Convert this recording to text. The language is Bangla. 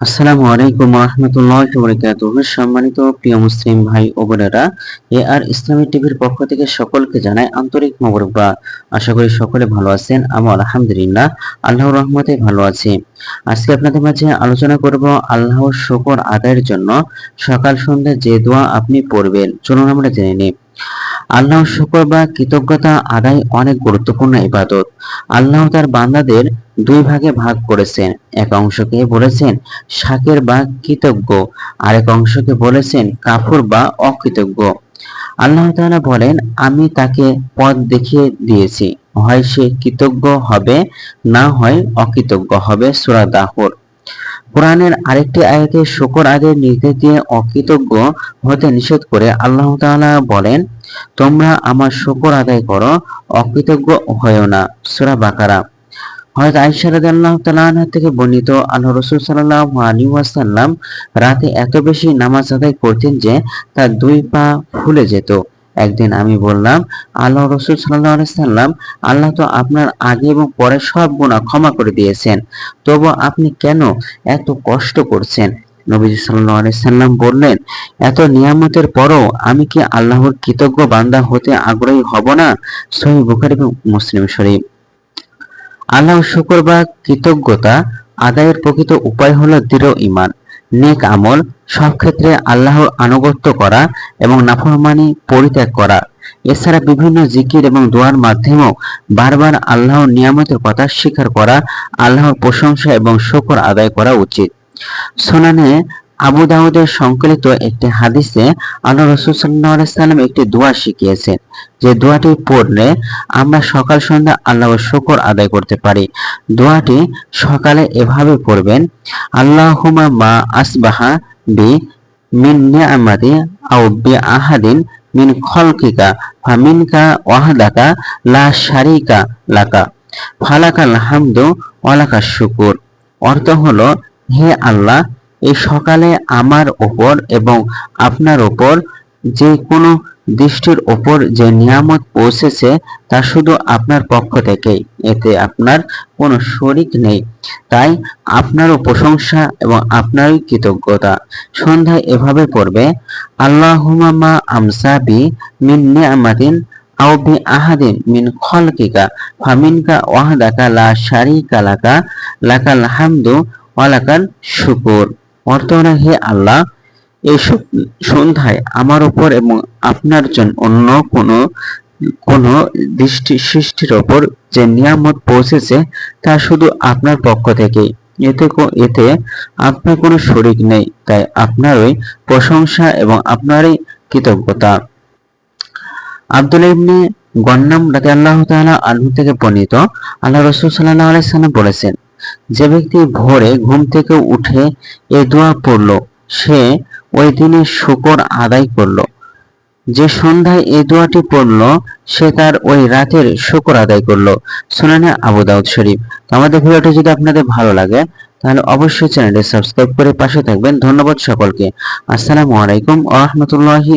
আসসালামু আলাইকুম রহমতুল্লাহ বরকাত সম্মানিত প্রিয় মুসলিম ভাই ও বোনেরা, এ আর ইসলামী টিভির পক্ষ থেকে সকলকে জানায় আন্তরিক মোবারকবাদ। আশা করি সকলে ভালো আছেন আমি আলহামদুলিল্লাহ, আল্লাহর রহমতে ভালো আছি। আজকে আপনাদের মাঝে আলোচনা করব আল্লাহর শুকর আদায়ের জন্য সকাল সন্ধ্যা যে দোয়া আপনি পড়বেন। চলুন আমরা জেনে নিই। আল্লাহ শুকর বা কৃতজ্ঞতা আদায় অনেক গুরুত্বপূর্ণ ইবাদত। আল্লাহ তার বান্দাদের দুই ভাগে ভাগ করেছেন। এক অংশকে বলেছেন শাকের বা কৃতজ্ঞ, আরেক অংশকে বলেছেন কাফুর বা অকৃতজ্ঞ। আল্লাহ তাআলা বলেন, আমি তাকে পথ দেখিয়ে দিয়েছি। হয় সে কৃতজ্ঞ হবে, না হয় অকৃতজ্ঞ হবে। সূরা দাহর। কোরআনের আরেকটি আয়াতে শুকর আদায়ের নির্দেশ দিয়ে অকৃতজ্ঞ হতে নিষেধ করে আল্লাহ তাআলা বলেন, তোমরা আমার শুকর আদায় করো, অকৃতজ্ঞ হয়েও না। সূরা বাকারা। হযরত আয়েশা রাদিয়াল্লাহু তাআলা আনহা থেকে বর্ণিত আল্লাহ রাসূল সাল্লাল্লাহু আলাইহি ওয়াসাল্লাম রাতে এত বেশি নামাজ আদায় করতেন যে তার দুই পা ফুলে যেত। একদিন আমি বললাম, আল্লাহ রসুল সাল্লাহ সাল্লাম, আল্লাহ তো আপনার আগে এবং পরে সব গুণা ক্ষমা করে দিয়েছেন। তবু আপনি কেন এত কষ্ট করছেন? নবীজি সাল্লাহ সাল্লাম বললেন, এত নিয়ামতের পরও আমি কি আল্লাহর কৃতজ্ঞ বান্দা হতে আগ্রহী হব না? সহি বুখারি মুসলিম শরীফ। আল্লাহ শুকর বা কৃতজ্ঞতা আদায়ের প্রকৃত উপায় হলো দৃঢ় ইমান নেক আমল সব ক্ষেত্রে আল্লাহর আনুগত্য করা এবং নাফরমানি পরিত্যাগ করা। এছাড়া বিভিন্ন জিকির এবং দোয়ার মাধ্যমেও বারবার আল্লাহর নিয়ামতের কথা স্বীকার করা, আল্লাহর প্রশংসা এবং শকর আদায় করা উচিত। সোনানে আবু দাউদের সংকলিত একটি হাদিসে আল্লাহ রসুল সাল্লাম একটি দোয়া শিখিয়েছেন। যে দোয়াটি পড়লে আমরা সকাল, সন্ধ্যা আল্লাহর শকর আদায় করতে পারি। দোয়াটি সকালে এভাবে পড়বেন আল্লাহুমা মা আসবাহা বি মিন নিয়ামাতি আও বি আহাদিন মিন খলকিকা ফামিনকা ওয়াহদাকা লা শারিকা লাকা। ফালাকাল হামদু ওয়ালাকা শুকুর। অর্থ হলো, হে আল্লাহ এই সকালে আমার ওপর এবং আপনার ওপর যে কোনো দৃষ্টির ওপর যে নিয়ামত পৌঁছেছে, তা শুধু আপনার পক্ষ থেকেই। এতে আপনার কোনো শরিক নেই। তাই আপনারও প্রশংসা এবং আপনারই কৃতজ্ঞতা। সন্ধ্যায় এভাবে পড়বে আল্লাহুমা মা আমসা বি মিন নিয়ামাতিন আও বি আহাদিন মিন খলকিকা ফামিনকা ওয়াহদাকা লা শারিকা লাকা, লাকাল হামদু ওয়ালাকাল শুকুর। অর্থ হে আল্লাহ, এই সন্ধ্যায় আমার উপর এবং আপনার জন্য অন্য কোনো, কোন দৃষ্টি সৃষ্টির ওপর যে নিয়ামত পৌঁছেছে, তা শুধু আপনার পক্ষ থেকেই এতে এতে আপনার কোনো শরিক নেই, তাই আপনারই প্রশংসা এবং আপনারই কৃতজ্ঞতা। আব্দুল ইবনে গন্নাম রাতে আল্লাহ তাআলা আনহু থেকে বর্ণিত, আল্লাহ রসুল সাল্লাল্লাহু আলাইহি সাল্লাম বলেছেন যে ব্যক্তি ভোরে ঘুম থেকে উঠে এ দোয়া পড়ল, সে ওই দিনে শুকর আদায় করল। যে সন্ধ্যায় এই দোয়াটি পড়ল, সে তার ওই রাতের শুকর আদায় করল। শুনানে আবু দাউদ শরীফ। আমাদের ভিডিওটি যদি আপনাদের ভালো লাগে, তাহলে অবশ্যই চ্যানেলটি সাবস্ক্রাইব করে পাশে থাকবেন। ধন্যবাদ সকলকে। আসসালামু আলাইকুম ওয়া রাহমাতুল্লাহি